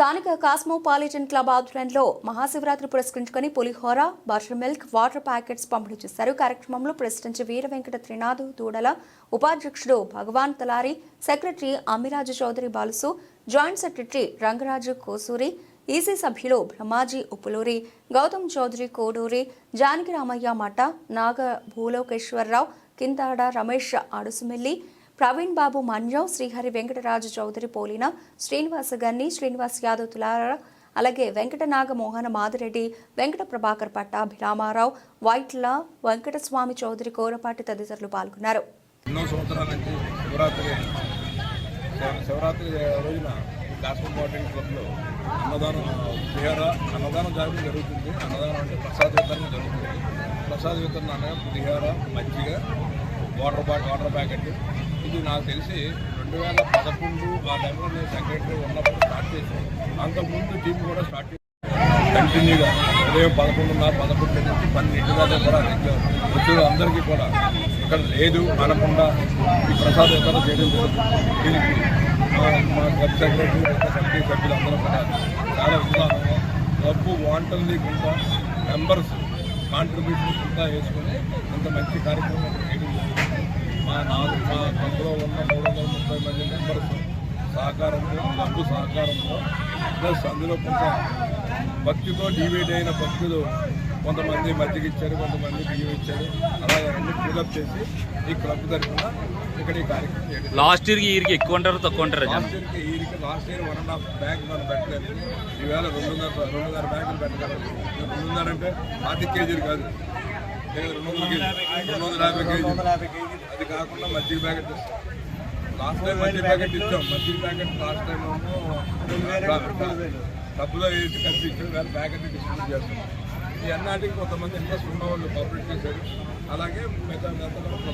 స్థానిక cosmopolitan club ఆధ్వర్యంలో మహాశివరాత్రి పురస్కరించుకొని పులిహోర బటర్ మిల్క్ వాటర్ ప్యాకెట్స్ పంపిణీ చేశారు. కార్యక్రమంలో ప్రెసిడెంట్ వీర వెంకట త్రినాథ్ దూడల ఉపాధ్యక్షుడు Bhagavan Talari secretary Amiraju Chowdary Balusu joint secretary Rangaraju Kosuri EC సభ్యులు బ్రహ్మాజీ ఉప్పులూరి గౌతమ్ చౌదరి కోడూరి జానకి రామయ్య మఠ నాగ భూలోకేశ్వరరావు కింతాడ రమేష్ అడుసుమిల్లి ప్రవీణ్ బాబు మన్రావు శ్రీహరి వెంకటరాజు చౌదరి పోలిన శ్రీనివాస గన్ని శ్రీనివాస్ యాదవ్ తులారా అలాగే వెంకట నాగమోహన మాదిరెడ్డి వెంకట ప్రభాకర్ పట్టాభి రామారావు వైట్ల వెంకటస్వామి చౌదరి కోరపాటి తదితరులు పాల్గొన్నారు. ఎన్నో సంవత్సరాల నుంచి శివరాత్రి శివరాత్రి రోజున బాటింగ్ క్లబ్లో అన్నదానం పులిహోర అన్నదానం జరగడం జరుగుతుంది. అన్నదానం అంటే ప్రసాద వితరణ జరుగుతుంది. ప్రసాద వితరణ అనగా పులిహోర మజ్జిగ వాటర్ బాట్ వాటర్ ప్యాకెట్. ఇది నాకు తెలిసి రెండు వేల పదకొండు ఆ టైంలో నేను సెక్రటరీ ఉన్నప్పుడు స్టార్ట్ చేశాను. అంతకుముందు టీం కూడా స్టార్ట్ కంటిన్యూగా ఉదయం పదకొండున్నర పదకొండు నుంచి పన్నెండు దాకా కూడా రెగ్యులర్ వచ్చిన అందరికీ కూడా ఇక్కడ లేదు అనకుండా ఈ ప్రసాద్ ఎక్కడ చేయడం జరుగుతుంది దీనికి మా మా క్లబ్ సెక్రటరీ కమిటీ సభ్యులందరూ కూడా చాలా ఉత్సాహంగా క్లబ్ వాంటల్ని కొంత మెంబర్స్ కాంట్రిబ్యూషన్ కొంత వేసుకుని ఇంత మంచి కార్యక్రమం చేయడం మా నాలుగు మా అందులో ఉన్న మూడు వందల ముప్పై మంది మెంబర్స్ సహకారంతో డబ్బు సహకారంతో ప్లస్ అందులో కొంత భక్తితో డివైడ్ అయిన భక్తులు కొంతమంది మజ్జిగ ఇచ్చారు కొంతమంది బియ్యం ఇచ్చారు. అలాగే అన్ని ఫిల్అప్ చేసి ఈ క్లబ్ తరఫున ఇక్కడ ఈ కార్యక్రమం చేయడం లాస్ట్ ఇయర్కి ఇయర్కి ఎక్కువ ఉంటారు తక్కువ ఉంటారు లాస్ట్ ఇయర్కి last year one and half bag మనం పెట్టలేదు. ఈవేళ రెండున్నర రెండున్నర బ్యాగులు పెట్టగలం. రెండున్నర అంటే పాతి కేజీలు కాదు. రెండు వందల కేజీ రెండు వందల యాభై కేజీ అది కాకుండా మజ్జిగ ప్యాకెట్ ఇస్తాం లాస్ట్ టైం మజ్జిగ ప్యాకెట్ ఇచ్చాం. మజ్జిగ ప్యాకెట్ లాస్ట్ టైం డబ్బులో వేసి కలిసి ఇచ్చాం వేరే ప్యాకెట్ డిస్ట్రిబ్యూట్ చేస్తాం. ఈ అన్నాటికి కొంతమంది ఇంట్రెస్ట్ ఉన్న వాళ్ళు కాపరేట్ చేశారు. అలాగే మిగతా మిగతా డబ్బు